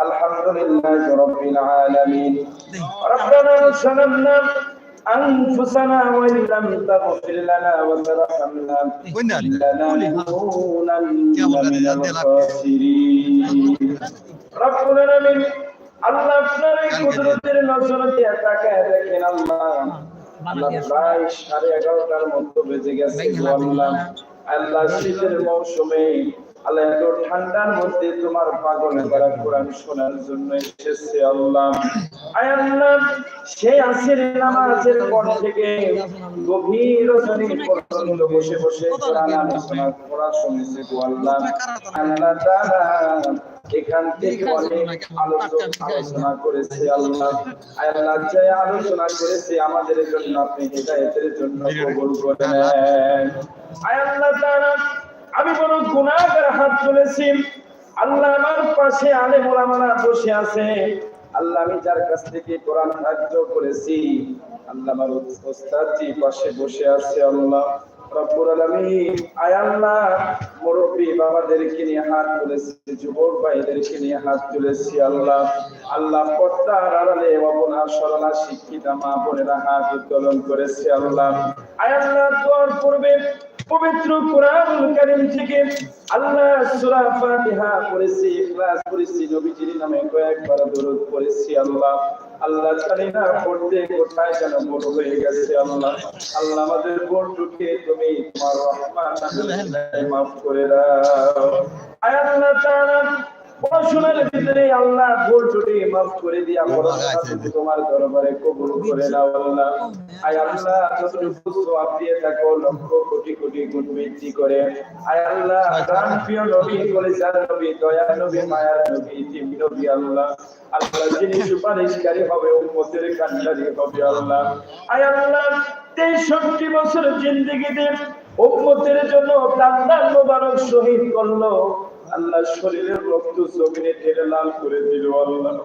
الحمد لله رب العالمين ربنا ظلمنا أنفسنا وإن لم تغفر لنا وترحمنا لنكونن من الخاسرين رب العالمين আল্লাহ আপনার এই কুদরতের নজর দিয়ে তাকায় দেখেন আল্লাহ আল্লাহ প্রায় সাড়ে এগারোটার মতো বেজে গেছে গো আল্লাহ আল্লাহ শীতের মৌসুমে আল্লাহ এত ঠান্ডার মধ্যে তোমার পাগল করা কোরআন শোনার জন্য এসেছে আল্লাহ। আল্লাহ, সেই আসের নামাজের পর থেকে গভীর রজনী পর্যন্ত বসে বসে কোরআন আলোচনা করা শুনেছে গো আল্লাহ। আল্লাহ তাআলা এখান থেকে অনেক আলোচনা করেছে আল্লাহ। আল্লাহ, যে আলোচনা করেছে আমাদের জন্য আপনি হেদায়েতের জন্য কবুল করে নেন আয় আমি বড় গুনাহগার হাত তুলেছি। আল্লাহ আমার পাশে আলেম ওলামারা বসে আছে। আল্লাহ আমি যার কাছ থেকে কোরআন সাহায্য করেছি, আল্লাহ আমার ওস্তাদজি পাশে বসে আছে, আল্লাহ শিক্ষিতা মা বোনেরা হাত উত্তোলন করেছে, আল্লাহ। আয় আল্লাহ পূর্বে পবিত্র কোরআন কারীম থেকে আল্লাহ সূরা ফাতিহা পড়েছি, ইখলাস পড়েছি, নবীজির নামে কয়েকবার দরুদ পড়েছি আল্লাহ। আল্লাহ জানি না পড়তে কোথায় যেন মন হয়ে গেছে আল্লাহ। আল্লাহ আমাদের বন্ধুকে তুমি তোমার রহমান মাফ করে দাও। আয় আল্লাহ পড়াশোনার ভিতরে আল্লাহ ভুল ত্রুটি মাফ করে দিয়া পড়াশোনা তোমার দরবারে কবুল করে নাও আল্লাহ। আয় আল্লাহ যতটুকু সওয়াব দিয়ে থাকো লক্ষ কোটি কোটি গুণ বৃদ্ধি করে। আয় আল্লাহ প্রাণ প্রিয় নবী কলিজার নবী দয়া নবী মায়ার নবী তিম নবী আল্লাহ। আল্লাহ যিনি সুপারিশকারী হবে উম্মতের কান্ডারি হবে আল্লাহ। আয় আল্লাহ তেষট্টি বছর জিন্দেগিতে উম্মতের জন্য দান্দার মোবারক শহীদ করল। আল্লাহ শরীরের রক্ত জমিনে ঢেলে লাল করে দিল আল্লাহ।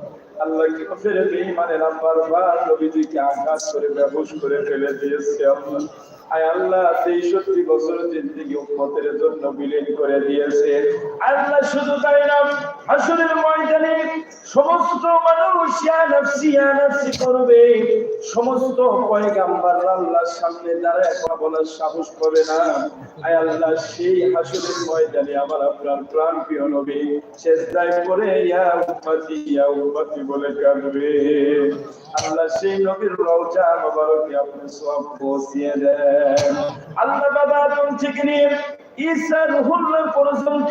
করে করে করে সমস্ত করবে। সমস্ত সামনে দাঁড়ায় বলার সাহস পাবে না। আয় আল্লাহ, সেই হাসরের ময়দানে আমার আপনার প্রাণ প্রিয় নবী পড়ে, ইয়া ইয়া বলে কাঁদবে আল্লাহ সেই নবীর রওজা মোবারকে আপনি সব পৌঁছিয়ে দেন। আল্লাহ বাবা আদম থেকে নিয়ে ঈসা রুহুল্লাহ পর্যন্ত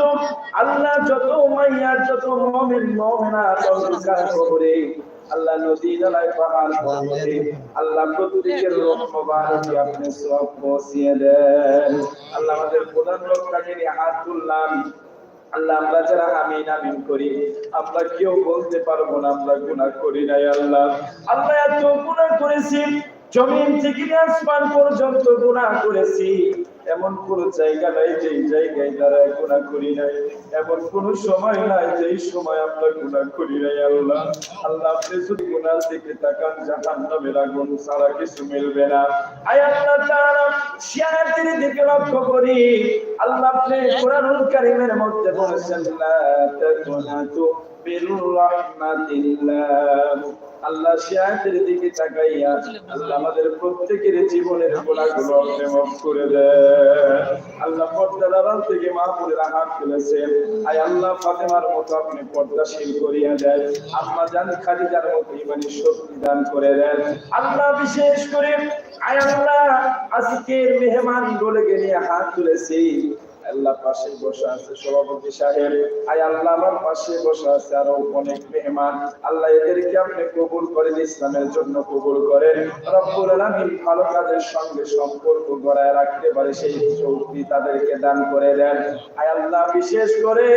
আল্লাহ যত মাইয়ার যত মুমিন, মুমিনা অন্ধকার কবরে আল্লাহ নদী নালায় পাহাড় পর্বতে আল্লাহ প্রত্যেকের রোগ মোবারকে আপনি সব পৌঁছিয়ে দেন। আল্লাহ আমাদের প্রধান নিয়ে হাত তুললাম আল্লাহ, আমরা যারা আমিন আমিন করি, আমরা কেউ বলতে পারব না আমরা গুণা করি নাই আল্লাহ। আল্লাহ এত গুণা করেছি জমিন থেকে আসমান পর্যন্ত গুনাহ করেছি। এমন কোন জায়গা নাই যেই জায়গায় দাঁড়ায় গুনাহ করি নাই। এমন কোন সময় নাই যেই সময় আমরা গুনাহ করি নাই, আল্লাহ। আল্লাহ, আপনি যদি গুনাহ থেকে তাকান, জাহান্নামের আগুন ছাড়া কিছু মিলবে না। আয় আল্লাহ তাআলা শিয়াতের দিকে লক্ষ্য করি। আল্লাহ, আপনি কোরআনুল কারীমের মধ্যে বলেছেন, লা তাকুনাতু রাহমাতিল্লাহ। আল্লাহ শিয়াতের দিকে তাকাইয়া আল্লাহ আমাদের প্রত্যেকের জীবনের গুণাগুলো আপনি মাফ করে দেন। আল্লাহ পর্দার আড়াল থেকে মাহপুরের হাত তুলেছেন আয় আল্লাহ ফাতেমার মতো আপনি পর্দাশীল করিয়া দেন। আম্মা জান খাদিজার মতো ইমানি শক্তি দান করে দেন। আল্লাহ বিশেষ করে, আয় আল্লাহ, আজকের মেহমান বলে নিয়ে হাত তুলেছি। আল্লাহ পাশে বসে আছে সভাপতি সাহেব। আয় আল্লাহ, আমার পাশে বসে আছে আরও অনেক মেহমান। আল্লাহ এদেরকে আপনি কবুল করেন, ইসলামের জন্য কবুল করেন। রব্বুল আলামিন ভালো কাজের সঙ্গে সম্পর্ক গড়ায় রাখতে পারে, সেই শক্তি তাদেরকে দান করে দেন। আয় আল্লাহ, বিশেষ করে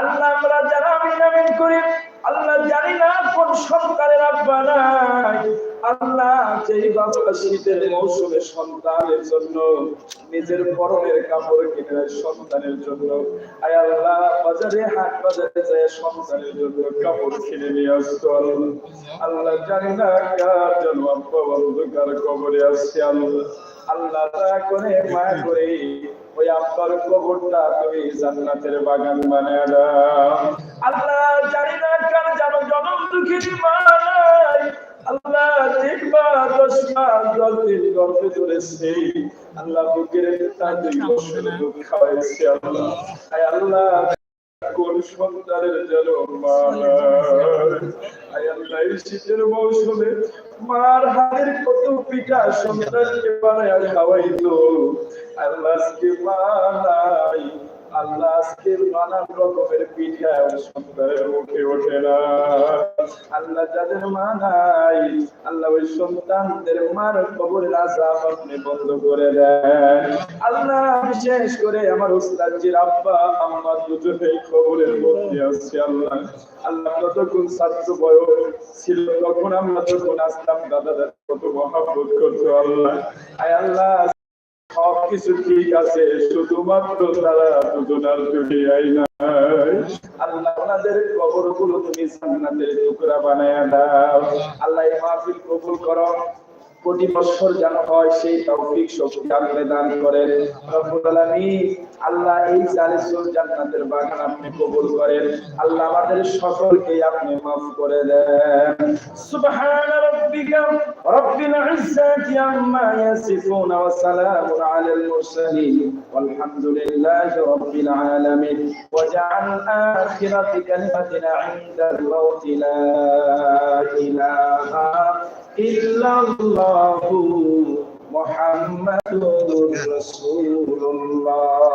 আল্লাহ আমরা যারা আমিন আমিন করি, আল্লাহ জানি না কোন সন্তানের আব্বা নাই। আল্লাহ যেই বাবা শীতের মৌসুমে সন্তানের জন্য, নিজের পরনের কাপড় কিনে সন্তানের জন্য। আয় আল্লাহ, বাজারে হাট বাজারে যায় সন্তানের জন্য কাপড় কিনে নিয়ে আসতো আল্লাহ জানি না কার জন্য আব্বা অন্ধকার কবরে আসছে আল্লাহ আল্লাহ দয়া করে মায়া করে ওই আব্বার কবরটা তুমি জান্নাতের বাগান বানায় আল্লাহ জানি না কার জানো জনম দুঃখী মা আল্লাহ দেখবার দশ মাস দশ দিন গর্ভে ধরেছে আল্লাহ বুকের তার দুই বছর খাওয়াইছে আল্লাহ। আয় আল্লাহ কোন সন্তানের যেন আয় আল্লাহ শীতের মৌসুমে মার হাতের কত পিঠা সন্তানকে বানায় খাওয়াইতো। আল্লাহ মা নাই। আল্লাহ আজকে নানান রকমের পিঠা সন্তানের মুখে ওঠে না। আল্লাহ যাদের মা নাই, আল্লাহ ওই সন্তানদের মার কবরের আজাব আপনি বন্ধ করে দেন। আল্লাহ বিশেষ করে আমার উস্তাদজির আব্বা আম্মা দুজনে কবরের মধ্যে আছে আল্লাহ। আল্লাহ যতক্ষণ ছাত্র বয়স ছিল তখন আমরা যখন আসতাম দাদা, কত মহাব্বত করতো আল্লাহ। আয় আল্লাহ সবকিছু ঠিক আছে, শুধুমাত্র তারা দুজনার দুনিয়ায় নাই। আল্লাহ ওনাদের কবরগুলো তুমি জান্নাতের টুকরা বানায় দাও। আল্লাহ মাহফিল কবুল করো। কোটি বছর যেন হয় সেই তৌফিক শক্তি আপনি দান করেন। আল্লাহ এই জান্নাতের বাগান আপনি কবুল করেন। আল্লাহ আমাদের সকলকে আপনি মাফ করে দেন। সুবহান ربك رب العزة عما يصفون وسلام على المرسلين والحمد لله رب العالمين. واجعل آخرة كلمتنا عند الموت لا إله إلا الله محمد رسول الله.